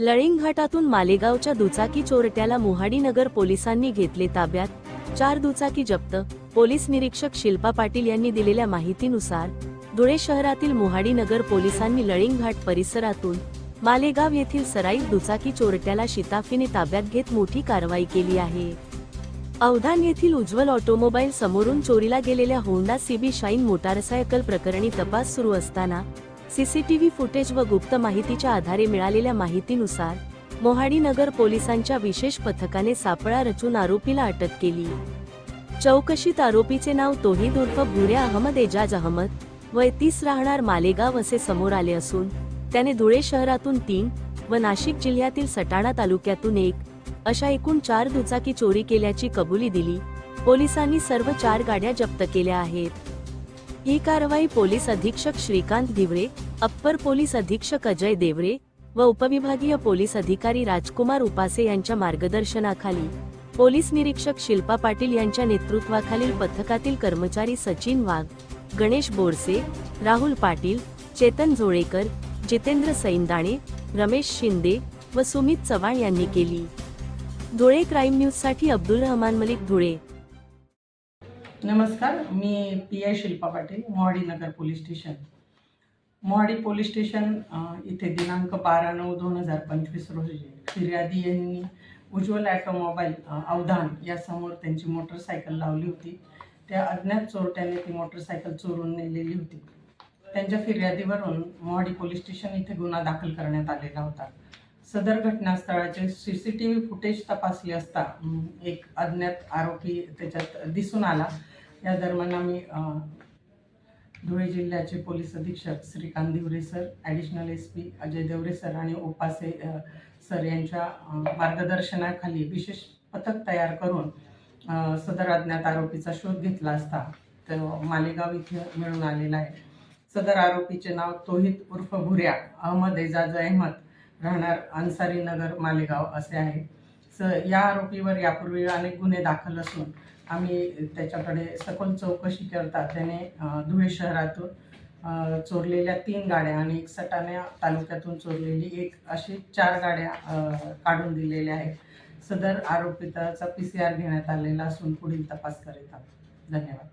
लळिंगघाटातून मालेगावच्या दुचाकी चोरट्याला मोहाडी नगर पोलिसांनी घेतले ताब्यात. चार दुचाकी जप्त. पोलीस निरीक्षक शिल्पा पाटील यांनी दिलेल्या माहितीनुसार धुळे शहरातील मोहाडी नगर पोलिसांनी लळिंगघाट परिसरातून मालेगाव येथील सराईत दुचाकी चोरट्याला शिताफीने ताब्यात घेत मोठी कारवाई केली आहे. अवधान येथील उज्ज्वल ऑटोमोबाईल समोरून चोरीला गेलेल्या होंडा सीबी शाईन मोटारसायकल प्रकरणी तपास सुरू असताना सीसीटीव्ही फुटेज व गुप्त माहितीच्या आधारे मिळालेल्या माहितीनुसार मोहाडी नगर पोलिसांच्या विशेष पथकाने सापळा रचून आरोपीला अटक केली. चौकशीत आरोपीचे नाव तोहीद उर्फ भुऱ्या अहमद एजाज अहमद वय तीस राहणार मालेगाव असे समोर आले असून त्याने धुळे शहरातून तीन व नाशिक जिल्ह्यातील सटाणा तालुक्यातून एक अशा एकूण चार दुचाकी चोरी केल्याची कबुली दिली. पोलिसांनी सर्व चार गाड्या जप्त केल्या आहेत. ही कारवाई पोलीस अधीक्षक श्रीकांत धिवरे अप्पर पोलीस अधीक्षक अजय देवरे व उपविभागीय पोलीस अधिकारी राजकुमार उपासे यांच्या मार्गदर्शनाखाली. पोलीस निरीक्षक शिल्पा पाटील यांच्या नेतृत्वाखालील पथकातील कर्मचारी सचिन वाघ गणेश बोरसे राहुल पाटील चेतन जोळेकर जितेंद्र सैंदाणे रमेश शिंदे व सुमित चव्हाण यांनी केली. धुळे क्राईम न्यूजसाठी अब्दुल रहमान मलिक धुळे. नमस्कार मी P I Shilpa Patil Mohadi Nagar police station. Mohadi police station इथे दिनांक बारा नऊ दोन हजार पंचवीस रोजी फिर्यादी यांनी उज्ज्वल ॲटोमोबाईल अवधान यासमोर त्यांची मोटरसायकल लावली होती. त्या अज्ञात चोरट्याने ती मोटरसायकल चोरून नेलेली होती. त्यांच्या फिर्यादीवरून मोहाडी पोलीस स्टेशन इथे गुन्हा दाखल करण्यात आलेला होता. सदर घटनास्थळाचे C C T V footage तपासले असता एक अज्ञात आरोपी त्याच्यात दिसून आला. या दरम्यान आम्ही धुळे जिल्ह्याचे पोलीस अधीक्षक Shrikant Deore sir additional S P Ajay Deore sir आणि उपासे सर यांच्या मार्गदर्शनाखाली विशेष पथक तयार करून सदर अज्ञात आरोपीचा शोध घेतला असता. तो मालेगाव इथे मिळून आलेला आहे. सदर आरोपीचे नाव तोहित उर्फ भुऱ्या अहमद एजाज अहमद राहणार अन्सारी नगर मालेगाव असे आहे. स या आरोपीवर यापूर्वी अनेक गुन्हे दाखल असून आम्ही त्याच्याकडे सखोल चौकशी करता त्याने धुळे शहरातून चोरलेल्या तीन गाड्या आणि एक सटाण्या तालुक्यातून चोरलेली एक अशी चार गाड्या काढून दिलेल्या आहेत. सदर आरोपिताचा पी सी आर घेण्यात आलेला असून पुढील तपास करीत आहोत. धन्यवाद.